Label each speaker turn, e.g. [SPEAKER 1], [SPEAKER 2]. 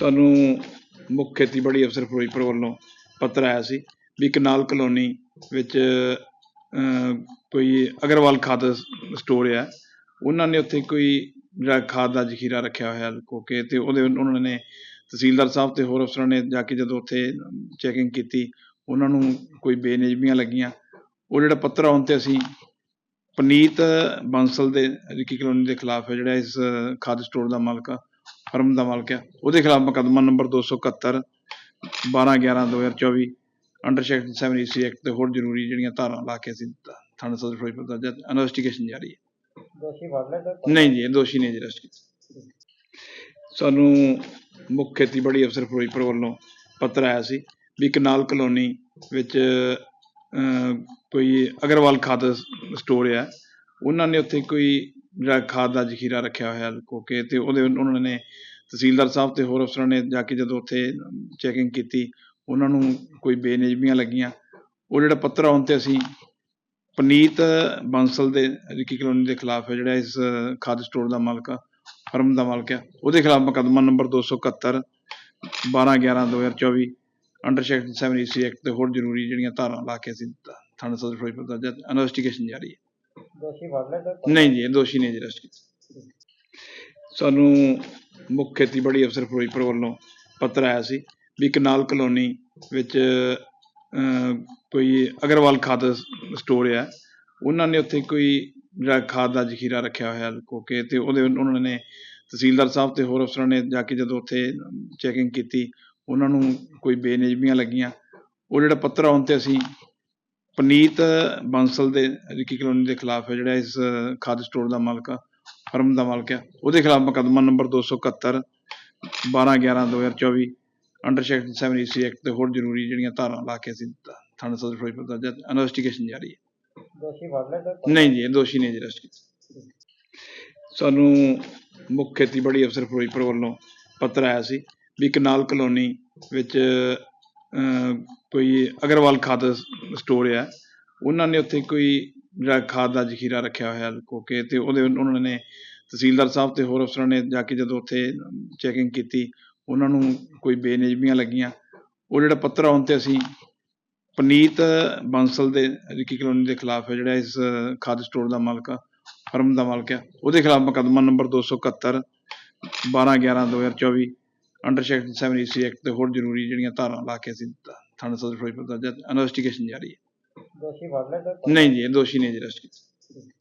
[SPEAKER 1] ਸਾਨੂੰ ਮੁੱਖ ਖੇਤੀਬਾੜੀ ਅਫਸਰ ਫਿਰੋਜ਼ਪੁਰ ਵੱਲੋਂ ਪੱਤਰ ਆਇਆ ਸੀ ਵੀ ਕਨਾਲ ਕਲੋਨੀ ਵਿੱਚ ਕੋਈ ਅਗਰਵਾਲ ਖਾਦ ਸਟੋਰ ਆ। ਉਹਨਾਂ ਨੇ ਉੱਥੇ ਕੋਈ ਜਿਹੜਾ ਖਾਦ ਦਾ ਜ਼ਖੀਰਾ ਰੱਖਿਆ ਹੋਇਆ ਕੋਕੇ ਕੇ ਤੇ ਉਹਦੇ ਉਹਨਾਂ ਨੇ ਤਹਿਸੀਲਦਾਰ ਸਾਹਿਬ ਤੇ ਹੋਰ ਅਫਸਰਾਂ ਨੇ ਜਾ ਕੇ ਜਦੋਂ ਉੱਥੇ ਚੈਕਿੰਗ ਕੀਤੀ, ਉਹਨਾਂ ਨੂੰ ਕੋਈ ਬੇਨਿਜ਼ਮੀਆਂ ਲੱਗੀਆਂ। ਉਹ ਜਿਹੜਾ ਪੱਤਰ ਆਉਣ ਤੇ ਅਸੀਂ ਪਨੀਤ ਬਾਂਸਲ ਦੇ ਰਿਕੀ ਕਲੋਨੀ ਦੇ ਖਿਲਾਫ ਹੈ ਜਿਹੜਾ ਇਸ ਖਾਦ ਸਟੋਰ ਦਾ ਮਾਲਕ ਆ ਫਰਮ ਦਾ ਮਾਲਕ ਆ। ਉਹਦੇ ਖਿਲਾਫ ਮੁਕੱਦਮਾ number 271 12 11 2024 under section 7 EC act ਤੇ ਹੋਰ ਜ਼ਰੂਰੀ ਜਿਹੜੀਆਂ ਧਾਰਾਂ ਲਾ ਕੇ ਅਸੀਂ ਥਾਣਾ ਸਦਰ ਫਿਰੋਜ਼ਪੁਰ ਦਾ ਜਦ ਇਨਵੈਸਟੀਗੇਸ਼ਨ ਜਾਰੀ ਹੈ।
[SPEAKER 2] ਦੋਸ਼ੀ ਫੜ ਲਿਆ ਤਾਂ
[SPEAKER 1] ਨਹੀਂ ਜੀ ਦੋਸ਼ੀ ਨਹੀਂ ਜੀ ਅਰੈਸਟ ਕੀਤਾ ਸਾਨੂੰ ਮੁੱਖ ਖੇਤੀਬਾੜੀ ਅਫਸਰ ਫਿਰੋਜ਼ਪੁਰ ਵੱਲੋਂ ਪੱਤਰ ਆਇਆ ਸੀ ਵੀ ਕਨਾਲ ਕਲੋਨੀ ਵਿੱਚ ਕੋਈ ਅਗਰਵਾਲ ਖਾਦ ਸਟੋਰ ਆ। ਉਹਨਾਂ ਨੇ ਉੱਥੇ ਕੋਈ ਜਿਹੜਾ ਖਾਦ ਦਾ ਜ਼ਖੀਰਾ ਰੱਖਿਆ ਹੋਇਆ ਕੋਕੇ ਕੇ ਤੇ ਉਹਦੇ ਉਹਨਾਂ ਨੇ ਤਹਿਸੀਲਦਾਰ ਸਾਹਿਬ ਤੇ ਹੋਰ ਅਫਸਰਾਂ ਨੇ ਜਾ ਕੇ ਜਦੋਂ ਉੱਥੇ ਚੈਕਿੰਗ ਕੀਤੀ, ਉਹਨਾਂ ਨੂੰ ਕੋਈ ਬੇਨਿਯਮੀਆਂ ਲੱਗੀਆਂ। ਉਹ ਜਿਹੜਾ ਪੱਤਰ ਆਉਣ ਤੇ ਅਸੀਂ ਪਨੀਤ ਬਾਂਸਲ ਦੇ ਰਿੱਕੀ ਕਲੋਨੀ ਦੇ ਖਿਲਾਫ ਹੈ, ਜਿਹੜਾ ਇਸ ਖਾਦ ਸਟੋਰ ਦਾ ਮਾਲਕ ਆ, ਫਰਮ ਦਾ ਮਾਲਕ ਆ, ਉਹਦੇ ਖਿਲਾਫ ਮੁਕੱਦਮਾ number 271 12 11 2024 under section 7 EC act ਤੇ ਹੋਰ ਜ਼ਰੂਰੀ ਜਿਹੜੀਆਂ ਧਾਰਾਂ ਲਾ ਕੇ ਅਸੀਂ ਥਾਣਾ ਸਦਰ ਫਿਰੋਜ਼ਪੁਰ ਦਾ ਇਨਵੈਸਟੀਗੇਸ਼ਨ ਜਾਰੀ ਹੈ।
[SPEAKER 2] ਦੋਸ਼ੀ ਫੜ ਲਿਆ ਤਾਂ
[SPEAKER 1] ਨਹੀਂ ਜੀ, ਇਹ ਦੋਸ਼ੀ ਨਹੀਂ ਜੀ ਅਰੈਸਟ ਕੀਤਾ। ਸਾਨੂੰ ਮੁੱਖ ਖੇਤੀਬਾੜੀ ਅਫਸਰ ਫਿਰੋਜ਼ਪੁਰ ਵੱਲੋਂ ਪੱਤਰ ਆਇਆ ਸੀ ਵੀ ਕਨਾਲ ਕਲੋਨੀ ਵਿੱਚ ਕੋਈ ਅਗਰਵਾਲ ਖਾਦ ਸਟੋਰ ਆ। ਉਹਨਾਂ ਨੇ ਉੱਥੇ ਕੋਈ ਜਿਹੜਾ ਖਾਦ ਦਾ ਜ਼ਖੀਰਾ ਰੱਖਿਆ ਹੋਇਆ ਕੋਕੇ ਕੇ ਤੇ ਉਹਦੇ ਉਹਨਾਂ ਨੇ ਤਹਿਸੀਲਦਾਰ ਸਾਹਿਬ ਤੇ ਹੋਰ ਅਫਸਰਾਂ ਨੇ ਜਾ ਕੇ ਜਦੋਂ ਉੱਥੇ ਚੈਕਿੰਗ ਕੀਤੀ, ਉਹਨਾਂ ਨੂੰ ਕੋਈ ਬੇਨਿਯਮੀਆਂ ਲੱਗੀਆਂ। ਉਹ ਜਿਹੜਾ ਪੱਤਰ ਆਉਣ ਤੇ ਅਸੀਂ ਪਨੀਤ ਬਾਂਸਲ ਦੇ ਰਿੱਕੀ ਕਲੋਨੀ ਦੇ ਖਿਲਾਫ ਹੈ ਜਿਹੜਾ ਇਸ ਖਾਦ ਸਟੋਰ ਦਾ ਮਾਲਕ ਆ ਫਰਮ ਦਾ ਮਾਲਕ ਆ। ਉਹਦੇ ਖਿਲਾਫ ਮੁਕੱਦਮਾ number 271 12 11 2024 under section 7 EC act ਤੇ ਹੋਰ ਜ਼ਰੂਰੀ ਜਿਹੜੀਆਂ ਧਾਰਾਂ ਲਾ ਕੇ ਅਸੀਂ ਥਾਣਾ ਸਦਰ ਫਿਰੋਜ਼ਪੁਰ ਦਾ ਜਦ ਇਨਵੈਸਟੀਗੇਸ਼ਨ ਜਾਰੀ ਹੈ।
[SPEAKER 2] ਦੋਸ਼ੀ ਫੜ ਲਿਆ
[SPEAKER 1] ਨਹੀਂ ਜੀ ਦੋਸ਼ੀ ਨਹੀਂ ਜੀ ਅਰੈਸਟ ਕੀਤਾ ਸਾਨੂੰ ਮੁੱਖ ਖੇਤੀਬਾੜੀ ਅਫਸਰ ਫਿਰੋਜ਼ਪੁਰ ਵੱਲੋਂ ਪੱਤਰ ਆਇਆ ਸੀ ਵੀ ਕਨਾਲ ਕਲੋਨੀ ਵਿੱਚ ਕੋਈ ਅਗਰਵਾਲ ਖਾਦ ਸਟੋਰ ਆ। ਉਹਨਾਂ ਨੇ ਉੱਥੇ ਕੋਈ ਜਿਹੜਾ ਖਾਦ ਦਾ ਜ਼ਖੀਰਾ ਰੱਖਿਆ ਹੋਇਆ ਲੁਕੋ ਕੇ ਤੇ ਉਹਦੇ ਉਹਨਾਂ ਨੇ ਤਹਿਸੀਲਦਾਰ ਸਾਹਿਬ ਅਤੇ ਹੋਰ ਅਫਸਰਾਂ ਨੇ ਜਾ ਕੇ ਜਦੋਂ ਉੱਥੇ ਚੈਕਿੰਗ ਕੀਤੀ, ਉਹਨਾਂ ਨੂੰ ਕੋਈ ਬੇਨਿਯਮੀਆਂ ਲੱਗੀਆਂ। ਉਹ ਜਿਹੜਾ ਪੱਤਰ ਆਉਣ ਤੇ ਅਸੀਂ ਪਨੀਤ ਬਾਂਸਲ ਦੇ, ਰਿੱਕੀ ਕਲੋਨੀ ਦੇ ਖਿਲਾਫ ਹੈ, ਜਿਹੜਾ ਇਸ ਖਾਦ ਸਟੋਰ ਦਾ ਮਾਲਕ ਆ, ਫਰਮ ਦਾ ਮਾਲਕ ਆ, ਉਹਦੇ ਖਿਲਾਫ ਮੁਕੱਦਮਾ number 271 12 11 2024 under section 7 EC act ਤੇ ਹੋਰ ਜ਼ਰੂਰੀ ਜਿਹੜੀਆਂ ਧਾਰਾਂ ਲਾ ਕੇ ਅਸੀਂ ਥਾਣਾ ਸਦਰ ਫਿਰੋਜ਼ਪੁਰ ਦਾ ਇਨਵੈਸਟੀਗੇਸ਼ਨ ਜਾਰੀ ਹੈ।
[SPEAKER 2] ਦੋਸ਼ੀ ਫੜ ਲਿਆ
[SPEAKER 1] ਨਹੀਂ ਜੀ ਦੋਸ਼ੀ ਨਹੀਂ ਜੀ ਅਰੈਸਟ ਕੀਤਾ